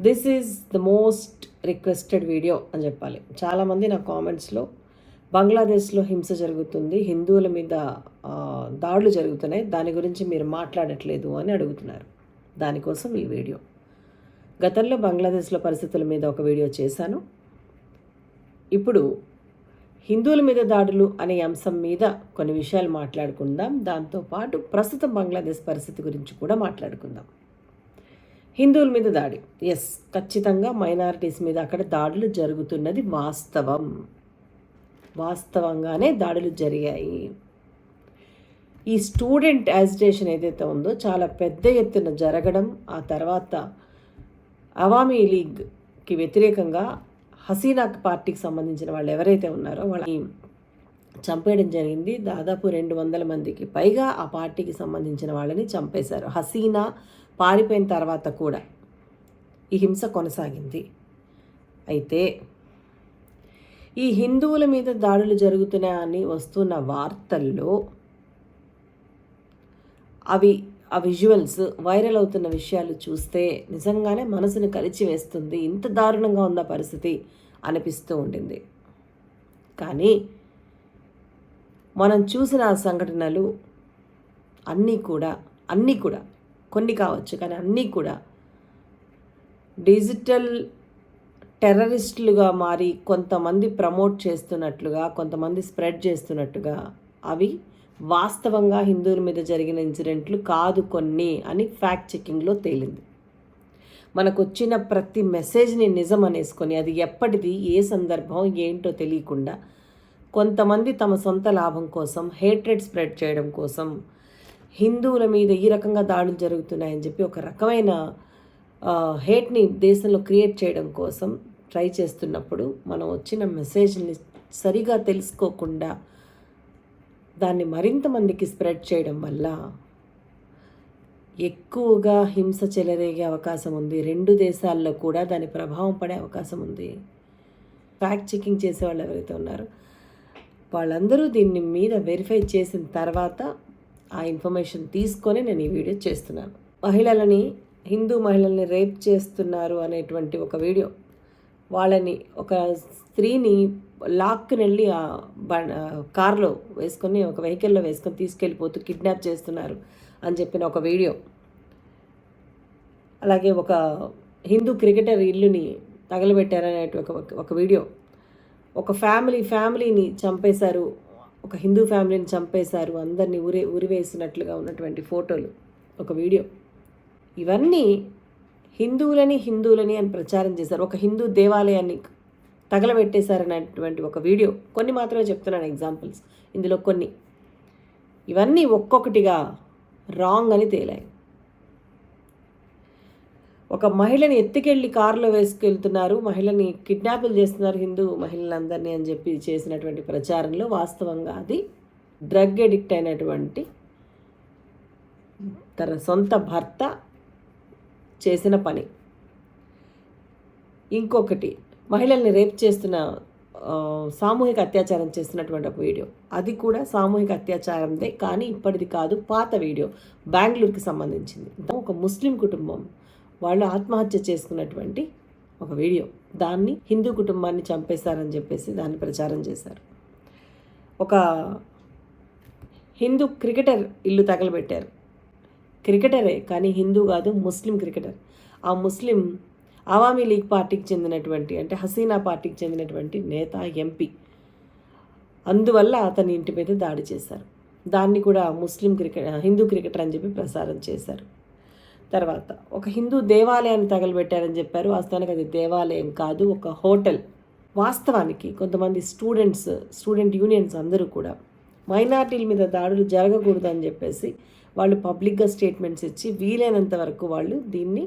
This is the most requested video అని చెప్పాలి. చాలామంది నా కామెంట్స్లో బంగ్లాదేశ్లో హింస జరుగుతుంది హిందువుల మీద దాడులు జరుగుతున్నాయి దాని గురించి మీరు మాట్లాడట్లేదు అని అడుగుతున్నారు. దానికోసం ఈ వీడియో. గతంలో బంగ్లాదేశ్లో పరిస్థితుల మీద ఒక వీడియో చేశాను. ఇప్పుడు హిందువుల మీద దాడులు అనే అంశం మీద కొన్ని విషయాలు మాట్లాడుకుందాం. దాంతోపాటు ప్రస్తుతం బంగ్లాదేశ్ పరిస్థితి గురించి కూడా మాట్లాడుకుందాం. హిందువుల మీద దాడి. ఎస్ ఖచ్చితంగా మైనారిటీస్ మీద అక్కడ దాడులు జరుగుతున్నది వాస్తవం. వాస్తవంగానే దాడులు జరిగాయి. ఈ స్టూడెంట్ యాజిటేషన్ ఏదైతే ఉందో చాలా పెద్ద ఎత్తున జరగడం ఆ తర్వాత అవామీ లీగ్కి వ్యతిరేకంగా హసీనా పార్టీకి సంబంధించిన వాళ్ళు ఎవరైతే ఉన్నారో వాళ్ళ చంపేయడం జరిగింది. దాదాపు రెండు వందల మందికి పైగా ఆ పార్టీకి సంబంధించిన వాళ్ళని చంపేశారు. హసీనా పారిపోయిన తర్వాత కూడా ఈ హింస కొనసాగింది. అయితే ఈ హిందువుల మీద దాడులు జరుగుతున్నాయని వస్తున్న వార్తల్లో అవి ఆ విజువల్స్ వైరల్ అవుతున్న విషయాలు చూస్తే నిజంగానే మనసును కలిచివేస్తుంది ఇంత దారుణంగా ఉన్న పరిస్థితి అనిపిస్తూ ఉండింది. కానీ మనం చూసిన ఆ సంఘటనలు అన్నీ కూడా అన్నీ కూడా కొన్ని కావచ్చు కానీ అన్నీ కూడా డిజిటల్ టెర్రరిస్టులుగా మారి కొంతమంది ప్రమోట్ చేస్తున్నట్లుగా కొంతమంది స్ప్రెడ్ చేస్తున్నట్టుగా అవి వాస్తవంగా హిందువుల మీద జరిగిన ఇన్సిడెంట్లు కాదు కొన్ని అని ఫ్యాక్ట్ చెకింగ్లో తేలింది. మనకు వచ్చిన ప్రతి మెసేజ్ని నిజం అనేసుకొని అది ఎప్పటిది ఏ సందర్భం ఏంటో తెలియకుండా కొంతమంది తమ సొంత లాభం కోసం హేట్రెడ్ స్ప్రెడ్ చేయడం కోసం హిందువుల మీద ఈ రకంగా దాడులు జరుగుతున్నాయని చెప్పి ఒక రకమైన హేట్ని దేశంలో క్రియేట్ చేయడం కోసం ట్రై చేస్తున్నప్పుడు మనం వచ్చిన మెసేజ్ని సరిగా తెలుసుకోకుండా దాన్ని మరింత మందికి స్ప్రెడ్ చేయడం వల్ల ఎక్కువగా హింస చెలరేగే అవకాశం ఉంది. రెండు దేశాల్లో కూడా దాని ప్రభావం పడే అవకాశం ఉంది. ఫ్యాక్ట్ చెకింగ్ చేసే వాళ్ళు ఎవరైతే ఉన్నారో వాళ్ళందరూ దీన్ని మీద వెరిఫై చేసిన తర్వాత ఆ ఇన్ఫర్మేషన్ తీసుకొని నేను ఈ వీడియో చేస్తున్నాను. మహిళలని హిందూ మహిళల్ని రేప్ చేస్తున్నారు అనేటువంటి ఒక వీడియో. వాళ్ళని ఒక స్త్రీని లాక్కుని వెళ్ళి ఆ బ- కార్లో వేసుకొని ఒక వెహికల్లో వేసుకొని తీసుకెళ్ళిపోతూ కిడ్నాప్ చేస్తున్నారు అని చెప్పిన ఒక వీడియో. అలాగే ఒక హిందూ క్రికెటర్ ఇల్లుని తగలబెట్టారనే ఒక ఒక వీడియో. ఒక ఫ్యామిలీ ఫ్యామిలీని చంపేశారు. ఒక హిందూ ఫ్యామిలీని చంపేశారు. అందరినీ ఉరి ఉరివేసినట్లుగా ఉన్నటువంటి ఫోటోలు ఒక వీడియో. ఇవన్నీ హిందువులని హిందువులని అని ప్రచారం చేశారు. ఒక హిందూ దేవాలయాన్ని తగలబెట్టేశారనేటువంటి ఒక వీడియో. కొన్ని మాత్రమే చెప్తున్నాను ఎగ్జాంపుల్స్ ఇందులో కొన్ని. ఇవన్నీ ఒక్కొక్కటిగా రాంగ్ అని తేలాయి. ఒక మహిళని ఎత్తుకెళ్ళి కారులో వేసుకెళ్తున్నారు. మహిళని కిడ్నాపులు చేస్తున్నారు హిందూ మహిళలందరినీ అని చెప్పి చేసినటువంటి ప్రచారంలో వాస్తవంగా అది డ్రగ్ ఎడిక్ట్ అయినటువంటి తన సొంత భర్త చేసిన పని. ఇంకొకటి మహిళల్ని రేప్ చేస్తున్న సామూహిక అత్యాచారం చేస్తున్నటువంటి ఒక వీడియో. అది కూడా సామూహిక అత్యాచారందే కానీ ఇప్పటిది కాదు పాత వీడియో బెంగళూరుకి సంబంధించింది. ఒక ముస్లిం కుటుంబం వాళ్ళు ఆత్మహత్య చేసుకున్నటువంటి ఒక వీడియో. దాన్ని హిందూ కుటుంబాన్ని చంపేశారని చెప్పేసి దాన్ని ప్రచారం చేశారు. ఒక హిందూ క్రికెటర్ ఇల్లు తగలబెట్టారు. క్రికెటరే కానీ హిందూ కాదు ముస్లిం క్రికెటర్. ఆ ముస్లిం అవామీ లీగ్ పార్టీకి చెందినటువంటి అంటే హసీనా పార్టీకి చెందినటువంటి నేత ఎంపీ. అందువల్ల అతని ఇంటి మీద దాడి చేశారు. దాన్ని కూడా ముస్లిం క్రికెట్ హిందూ క్రికెటర్ అని చెప్పి ప్రసారం చేశారు. తర్వాత ఒక హిందూ దేవాలయాన్ని తగలబెట్టారని చెప్పారు. వాస్తవానికి అది దేవాలయం కాదు ఒక హోటల్. వాస్తవానికి కొంతమంది స్టూడెంట్స్ స్టూడెంట్ యూనియన్స్ అందరూ కూడా మైనార్టీల మీద దాడులు జరగకూడదు అని చెప్పేసి వాళ్ళు పబ్లిక్గా స్టేట్మెంట్స్ ఇచ్చి వీలైనంత వరకు వాళ్ళు దీన్ని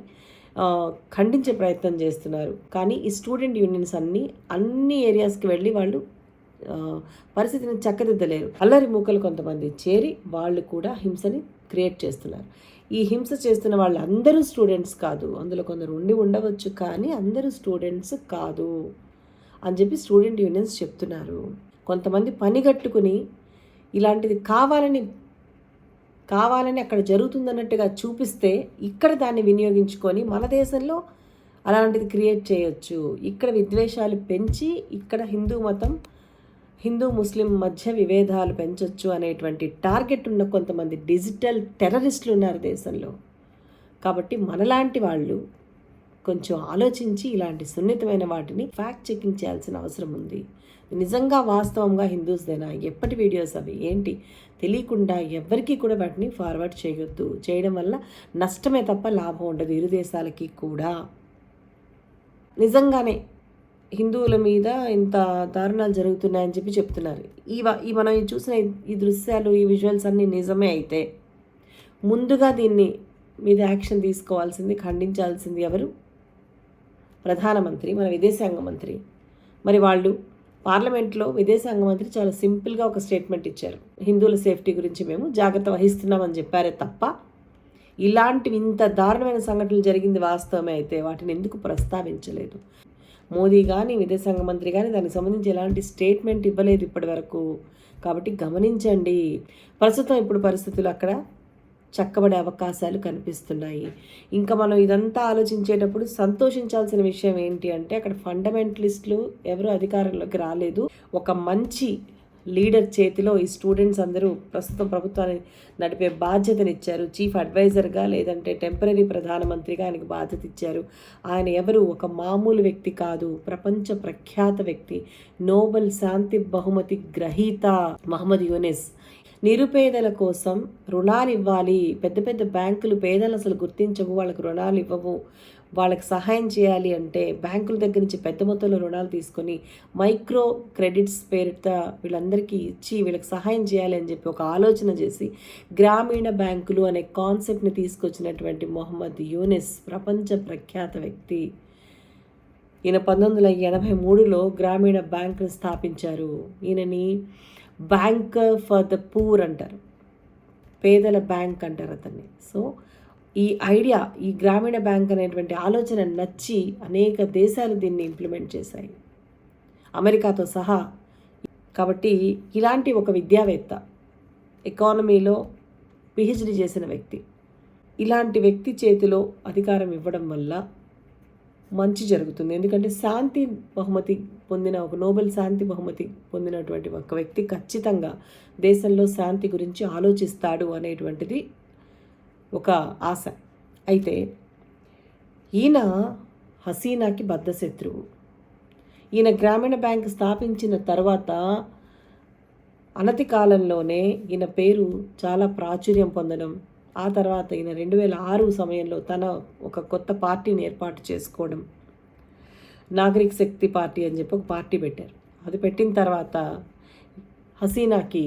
ఖండించే ప్రయత్నం చేస్తున్నారు. కానీ ఈ స్టూడెంట్ యూనియన్స్ అన్నీ అన్ని ఏరియాస్కి వెళ్ళి వాళ్ళు పరిస్థితిని చక్కదిద్దలేరు. అల్లరి మూకలు కొంతమంది చేరి వాళ్ళు కూడా హింసని క్రియేట్ చేస్తున్నారు. ఈ హింస చేస్తున్న వాళ్ళు అందరూ స్టూడెంట్స్ కాదు. అందులో కొందరు ఉండి ఉండవచ్చు కానీ అందరూ స్టూడెంట్స్ కాదు అని చెప్పి స్టూడెంట్ యూనియన్స్ చెప్తున్నారు. కొంతమంది పని కట్టుకుని ఇలాంటిది కావాలని కావాలని అక్కడ జరుగుతుందన్నట్టుగా చూపిస్తే ఇక్కడ దాన్ని వినియోగించుకొని మన దేశంలో అలాంటిది క్రియేట్ చేయొచ్చు. ఇక్కడ విద్వేషాలు పెంచి ఇక్కడ హిందూ మతం హిందూ ముస్లిం మధ్య విభేదాలు పెంచొచ్చు అనేటువంటి టార్గెట్ ఉన్న కొంతమంది డిజిటల్ టెర్రరిస్టులు ఉన్నారు దేశంలో. కాబట్టి మనలాంటి వాళ్ళు కొంచెం ఆలోచించి ఇలాంటి సున్నితమైన వాటిని ఫ్యాక్ట్ చెకింగ్ చేయాల్సిన అవసరం ఉంది. నిజంగా వాస్తవంగా హిందూస్దేనా? ఎప్పటి వీడియోస్ అవి? ఏంటి? తెలియకుండా ఎవ్వరికీ కూడా వాటిని ఫార్వర్డ్ చేయొద్దు. చేయడం వల్ల నష్టమే తప్ప లాభం ఉండదు ఇరు దేశాలకి కూడా. నిజంగానే హిందువుల మీద ఇంత దారుణాలు జరుగుతున్నాయని చెప్పి చెప్తున్నారు. ఈ ఈ మనం చూసిన ఈ- ఈ దృశ్యాలు ఈ విజువల్స్ అన్నీ నిజమే అయితే ముందుగా దీన్ని మీద యాక్షన్ తీసుకోవాల్సింది ఖండించాల్సింది ఎవరు? ప్రధానమంత్రి మన విదేశాంగ మంత్రి. మరి వాళ్ళు పార్లమెంట్లో విదేశాంగ మంత్రి చాలా సింపుల్గా ఒక స్టేట్మెంట్ ఇచ్చారు. హిందువుల సేఫ్టీ గురించి మేము జాగ్రత్త వహిస్తున్నామని చెప్పారే తప్ప ఇలాంటివి ఇంత దారుణమైన సంఘటనలు జరిగింది వాస్తవమే అయితే వాటిని ఎందుకు ప్రస్తావించలేదు? మోదీ కానీ విదేశాంగ మంత్రి కానీ దానికి సంబంధించి ఎలాంటి స్టేట్మెంట్ ఇవ్వలేదు ఇప్పటి వరకు. కాబట్టి గమనించండి. ప్రస్తుతం ఇప్పుడు పరిస్థితులు అక్కడ చక్కబడే అవకాశాలు కనిపిస్తున్నాయి. ఇంకా మనం ఇదంతా ఆలోచించేటప్పుడు సంతోషించాల్సిన విషయం ఏంటి అంటే అక్కడ ఫండమెంటలిస్టులు ఎవరు అధికారంలోకి రాలేదు. ఒక మంచి లీడర్ చేతిలో ఈ స్టూడెంట్స్ అందరూ ప్రస్తుతం ప్రభుత్వాన్ని నడిపే బాధ్యతనిచ్చారు. చీఫ్ అడ్వైజర్గా లేదంటే టెంపరీ ప్రధానమంత్రిగా ఆయనకు బాధ్యత ఇచ్చారు ఆయన ఎవరు? ఒక మామూలు వ్యక్తి కాదు. ప్రపంచ ప్రఖ్యాత వ్యక్తి. నోబెల్ శాంతి బహుమతి గ్రహీత మహమ్మద్ యూనిస్. నిరుపేదల కోసం రుణాలు ఇవ్వాలి పెద్ద పెద్ద బ్యాంకులు పేదలు అసలు గుర్తించవు. వాళ్ళకి రుణాలు ఇవ్వవు వాళ్ళకి సహాయం చేయాలి అంటే బ్యాంకుల దగ్గర నుంచి పెద్ద మొత్తంలో రుణాలు తీసుకొని మైక్రో క్రెడిట్స్ పేరిట వీళ్ళందరికీ ఇచ్చి వీళ్ళకి సహాయం చేయాలి అని చెప్పి ఒక ఆలోచన చేసి గ్రామీణ బ్యాంకులు అనే కాన్సెప్ట్ని తీసుకొచ్చినటువంటి మొహమ్మద్ యూనిస్ ప్రపంచ ప్రఖ్యాత వ్యక్తి. ఈయన పంతొమ్మిది వందల ఎనభై మూడులో గ్రామీణ బ్యాంకును స్థాపించారు. ఈయనని బ్యాంక్ ఫర్ ద పూర్ అంటారు. పేదల బ్యాంక్ అంటారు అతన్ని. సో ఈ ఐడియా ఈ గ్రామీణ బ్యాంక్ అనేటువంటి ఆలోచన నచ్చి అనేక దేశాలు దీన్ని ఇంప్లిమెంట్ చేశాయి. అమెరికాతో సహా కాబట్టి ఇలాంటి ఒక విద్యావేత్త ఎకానమీలో పిహెచ్డి చేసిన వ్యక్తి ఇలాంటి వ్యక్తి చేతిలో అధికారం ఇవ్వడం వల్ల మంచి జరుగుతుంది. ఎందుకంటే శాంతి బహుమతి పొందిన ఒక నోబెల్ శాంతి బహుమతి పొందినటువంటి ఒక వ్యక్తి ఖచ్చితంగా దేశంలో శాంతి గురించి ఆలోచిస్తాడు అనేటువంటిది ఒక ఆశ. అయితే ఈయన హసీనాకి బద్ధశత్రువు. ఈయన గ్రామీణ బ్యాంక్ స్థాపించిన తర్వాత అనతి కాలంలోనే ఈయన పేరు చాలా ప్రాచుర్యం పొందడం ఆ తర్వాత ఈయన రెండు వేల ఆరు సమయంలో తన ఒక కొత్త పార్టీని ఏర్పాటు చేసుకోవడం నాగరిక శక్తి పార్టీ అని చెప్పి ఒక పార్టీ పెట్టారు. అది పెట్టిన తర్వాత హసీనాకి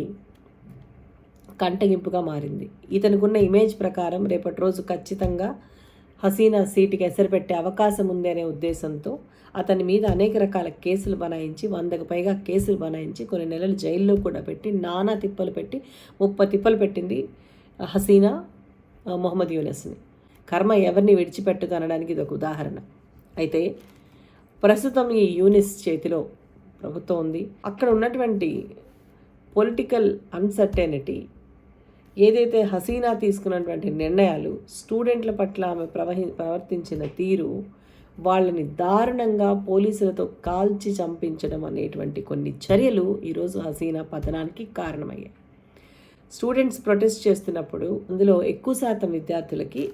కంటగింపుగా మారింది. ఇతనుకున్న ఇమేజ్ ప్రకారం రేపటి రోజు ఖచ్చితంగా హసీనా సీటుకి ఎసరు పెట్టే అవకాశం ఉంది అనే ఉద్దేశంతో అతని మీద అనేక రకాల కేసులు బనాయించి వందకు పైగా కేసులు బనాయించి కొన్ని నెలలు జైల్లో కూడా పెట్టి నానా తిప్పలు పెట్టి ముప్పై తిప్పలు పెట్టింది హసీనా మొహమ్మద్ యూనస్ని. కర్మ ఎవరిని విడిచిపెట్టదు అనడానికి ఇది ఒక ఉదాహరణ. అయితే ప్రస్తుతం ఈ యూనిస్ చేతిలో ప్రభుత్వం ఉంది. అక్కడ ఉన్నటువంటి పొలిటికల్ అన్సర్టెనిటీ ఏదైతే హసీనా తీసుకున్నటువంటి నిర్ణయాలు స్టూడెంట్ల పట్ల ఆమె ప్రవహి ప్రవర్తించిన తీరు వాళ్ళని దారుణంగా పోలీసులతో కాల్చి చంపించడం అనేటువంటి కొన్ని చర్యలు ఈరోజు హసీనా పతనానికి కారణమయ్యాయి. స్టూడెంట్స్ ప్రొటెస్ట్ చేస్తున్నప్పుడు అందులో ఎక్కువ శాతం విద్యార్థులకి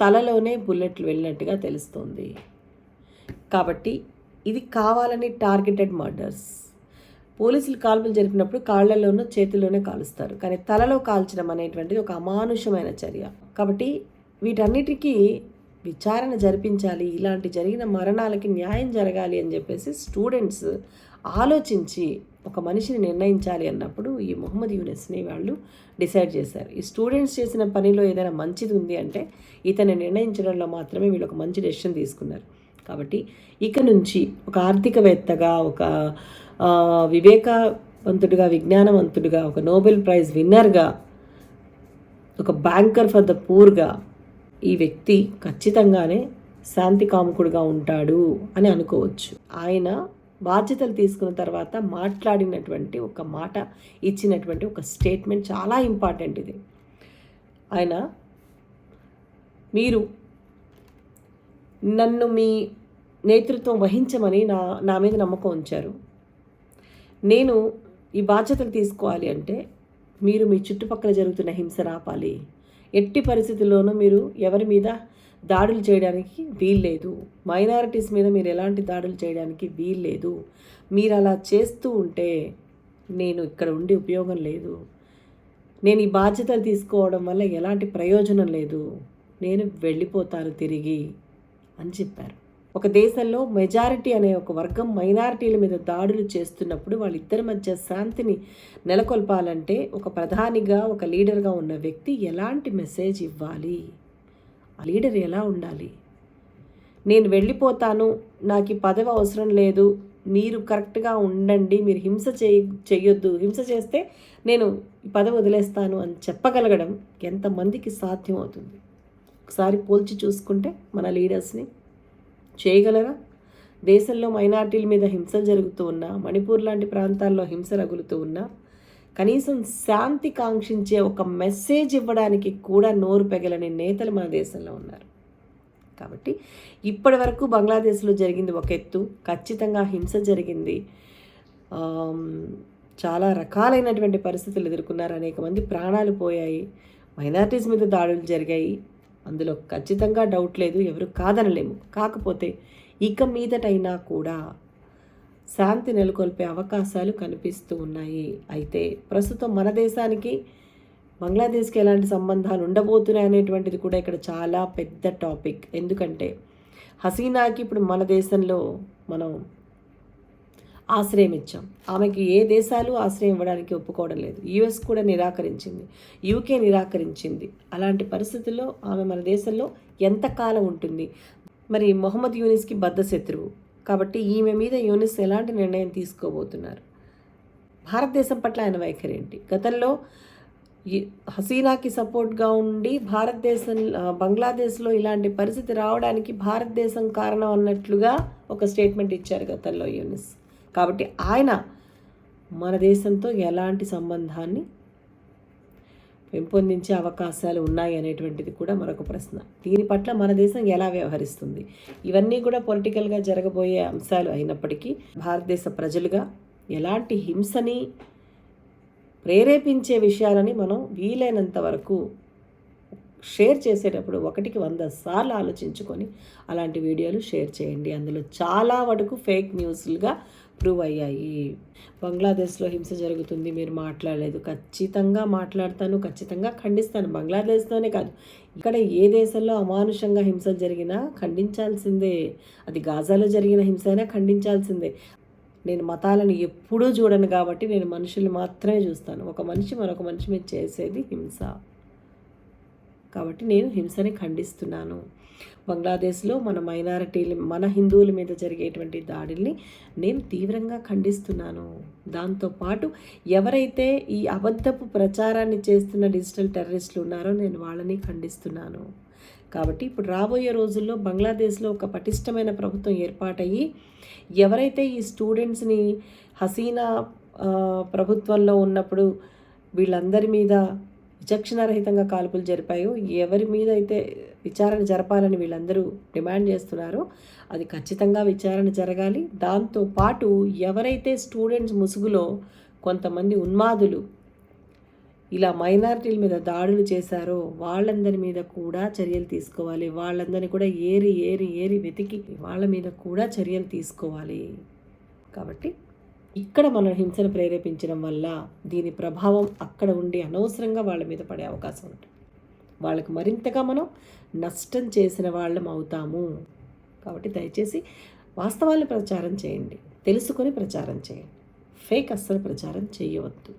తలలోనే బుల్లెట్లు వెళ్ళినట్టుగా తెలుస్తోంది. కాబట్టి ఇది కావాలని టార్గెటెడ్ మర్డర్స్. పోలీసులు కాల్పులు జరిపినప్పుడు కాళ్ళలోనూ చేతిలోనే కాలుస్తారు. కానీ తలలో కాల్చడం అనేటువంటిది ఒక అమానుషమైన చర్య. కాబట్టి వీటన్నిటికీ విచారణ జరిపించాలి. ఇలాంటి జరిగిన మరణాలకి న్యాయం జరగాలి అని చెప్పేసి స్టూడెంట్స్ ఆలోచించి ఒక మనిషిని నిర్ణయించాలి అన్నప్పుడు ఈ మొహమ్మద్ యూనెస్ని వాళ్ళు డిసైడ్ చేశారు. ఈ స్టూడెంట్స్ చేసిన పనిలో ఏదైనా మంచిది ఉంది అంటే ఇతన్ని నిర్ణయించడంలో మాత్రమే వీళ్ళు ఒక మంచి డెసిషన్ తీసుకున్నారు. కాబట్టి ఇక నుంచి ఒక ఆర్థికవేత్తగా ఒక వివేకవంతుడిగా విజ్ఞానవంతుడిగా ఒక నోబెల్ ప్రైజ్ విన్నర్గా ఒక బ్యాంకర్ ఫర్ ద పూర్గా ఈ వ్యక్తి ఖచ్చితంగానే శాంతి కాముకుడుగా ఉంటాడు అని అనుకోవచ్చు. ఆయన బాధ్యతలు తీసుకున్న తర్వాత మాట్లాడినటువంటి ఒక మాట ఇచ్చినటువంటి ఒక స్టేట్మెంట్ చాలా ఇంపార్టెంట్ ఇది. ఆయన మీరు నన్ను మీ నేతృత్వం వహించమని నా నా మీద నమ్మకం ఉంచారు. నేను ఈ బాధ్యతలు తీసుకోవాలి అంటే మీరు మీ చుట్టుపక్కల జరుగుతున్న హింస ఆపాలి ఎట్టి పరిస్థితుల్లోనూ మీరు ఎవరి మీద దాడులు చేయడానికి వీల్లేదు. మైనారిటీస్ మీద మీరు ఎలాంటి దాడులు చేయడానికి వీల్లేదు. మీరు అలా చేస్తూ ఉంటే నేను ఇక్కడ ఉండి ఉపయోగం లేదు. నేను ఈ బాధ్యతలు తీసుకోవడం వల్ల ఎలాంటి ప్రయోజనం లేదు. నేను వెళ్ళిపోతాను తిరిగి అని చెప్పారు. ఒక దేశంలో మెజారిటీ అనే ఒక వర్గం మైనారిటీల మీద దాడులు చేస్తున్నప్పుడు వాళ్ళిద్దరి మధ్య శాంతిని నెలకొల్పాలంటే ఒక ప్రధానిగా ఒక లీడర్గా ఉన్న వ్యక్తి ఎలాంటి మెసేజ్ ఇవ్వాలి? ఆ లీడర్ ఎలా ఉండాలి? నేను వెళ్ళిపోతాను నాకు ఈ పదవి అవసరం లేదు మీరు కరెక్ట్గా ఉండండి మీరు హింస చేయ చెయ్యొద్దు హింస చేస్తే నేను ఈ పదవి వదిలేస్తాను అని చెప్పగలగడం ఎంతమందికి సాధ్యం అవుతుంది? ఒకసారి పోల్చి చూసుకుంటే మన లీడర్స్ని చేయగలరా? దేశంలో మైనార్టీల మీద హింసలు జరుగుతూ ఉన్నా మణిపూర్ లాంటి ప్రాంతాల్లో హింస రగులుతూ ఉన్నా కనీసం శాంతి కాంక్షించే ఒక మెసేజ్ ఇవ్వడానికి కూడా నోరు పెగలని నేతలు మన దేశంలో ఉన్నారు. కాబట్టి ఇప్పటి వరకు బంగ్లాదేశ్లో జరిగింది ఒక ఎత్తు ఖచ్చితంగా హింస జరిగింది. చాలా రకాలైనటువంటి పరిస్థితులు ఎదుర్కొన్నారు. అనేక మంది ప్రాణాలు పోయాయి. మైనార్టీస్ మీద దాడులు జరిగాయి. అందులో ఖచ్చితంగా డౌట్ లేదు ఎవరు కాదనలేము. కాకపోతే ఇక మీదటైనా కూడా శాంతి నెలకొల్పే అవకాశాలు కనిపిస్తూ ఉన్నాయి. అయితే ప్రస్తుతం మన దేశానికి బంగ్లాదేశ్కి ఎలాంటి సంబంధాలు ఉండబోతున్నాయి అనేటువంటిది కూడా ఇక్కడ చాలా పెద్ద టాపిక్ ఎందుకంటే హసీనాకి ఇప్పుడు మన దేశంలో మనం ఆశ్రయం ఇచ్చాం ఆమెకి ఏ దేశాలు ఆశ్రయం ఇవ్వడానికి ఒప్పుకోవడం లేదు. యుఎస్ కూడా నిరాకరించింది. యూకే నిరాకరించింది. అలాంటి పరిస్థితుల్లో ఆమె మన దేశంలో ఎంతకాలం ఉంటుంది? మరి మొహమ్మద్ యూనిస్కి బద్ద శత్రువు. కాబట్టి ఈమె మీద యూనిస్ ఎలాంటి నిర్ణయం తీసుకోబోతున్నారు? భారతదేశం పట్ల ఆయన వైఖరి ఏంటి? గతంలో హసీనాకి సపోర్ట్గా ఉండి భారతదేశం బంగ్లాదేశ్లో ఇలాంటి పరిస్థితి రావడానికి భారతదేశం కారణం అన్నట్లుగా ఒక స్టేట్మెంట్ ఇచ్చారు గతంలో యూనిస్. కాబట్టి ఆయన మన దేశంతో ఎలాంటి సంబంధాన్ని పెంపొందించే అవకాశాలు ఉన్నాయి అనేటువంటిది కూడా మరొక ప్రశ్న. దీని పట్ల మన దేశం ఎలా వ్యవహరిస్తుంది? ఇవన్నీ కూడా పొలిటికల్గా జరగబోయే అంశాలు అయినప్పటికీ భారతదేశ ప్రజలుగా ఎలాంటి హింసని ప్రేరేపించే విషయాలని మనం వీలైనంత వరకు షేర్ చేసేటప్పుడు ఒకటికి వంద సార్లు ఆలోచించుకొని అలాంటి వీడియోలు షేర్ చేయండి. అందులో చాలా వరకు ఫేక్ న్యూస్లుగా ప్రూవ్ అయ్యాయి. బంగ్లాదేశ్లో హింస జరుగుతుంది మీరు మాట్లాడలేదు. ఖచ్చితంగా మాట్లాడతాను ఖచ్చితంగా ఖండిస్తాను. బంగ్లాదేశ్లోనే కాదు ఇక్కడ ఏ దేశంలో అమానుషంగా హింస జరిగినా ఖండించాల్సిందే. అది గాజాలో జరిగిన హింస అయినా ఖండించాల్సిందే. నేను మతాలను ఎప్పుడూ చూడను కాబట్టి నేను మనుషుల్ని మాత్రమే చూస్తాను. ఒక మనిషి మరొక మనిషి మీద చేసేది హింస. కాబట్టి నేను హింసని ఖండిస్తున్నాను. బంగ్లాదేశ్లో మన మైనారిటీలు మన హిందువుల మీద జరిగేటువంటి దాడుల్ని నేను తీవ్రంగా ఖండిస్తున్నాను. దాంతోపాటు ఎవరైతే ఈ అబద్ధపు ప్రచారాన్ని చేస్తున్న డిజిటల్ టెర్రరిస్టులు ఉన్నారో నేను వాళ్ళని ఖండిస్తున్నాను. కాబట్టి ఇప్పుడు రాబోయే రోజుల్లో బంగ్లాదేశ్లో ఒక పటిష్టమైన ప్రభుత్వం ఏర్పాటయ్యి ఎవరైతే ఈ స్టూడెంట్స్ని హసీనా ప్రభుత్వంలో ఉన్నప్పుడు వీళ్ళందరి మీద విచక్షణారహితంగా కాల్పులు జరిపాయో ఎవరి మీద అయితే విచారణ జరపాలని వీళ్ళందరూ డిమాండ్ చేస్తున్నారో అది ఖచ్చితంగా విచారణ జరగాలి. దాంతోపాటు ఎవరైతే స్టూడెంట్స్ ముసుగులో కొంతమంది ఉన్మాదులు ఇలా మైనారిటీల మీద దాడులు చేశారో వాళ్ళందరి మీద కూడా చర్యలు తీసుకోవాలి. వాళ్ళందరినీ కూడా ఏరి ఏరి ఏరి వెతికి వాళ్ళ మీద కూడా చర్యలు తీసుకోవాలి. కాబట్టి ఇక్కడ మన హింసను ప్రేరేపించడం వల్ల దీని ప్రభావం అక్కడ ఉండి అనవసరంగా వాళ్ళ మీద పడే అవకాశం ఉంటుంది. వాళ్ళకి మరింతగా మనం నష్టం చేసిన వాళ్ళం అవుతాము. కాబట్టి దయచేసి వాస్తవాలను ప్రచారం చేయండి. తెలుసుకొని ప్రచారం చేయండి. ఫేక్ అస్సలు ప్రచారం చేయవద్దు.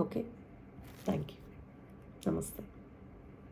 ఓకే? థ్యాంక్ యూ నమస్తే.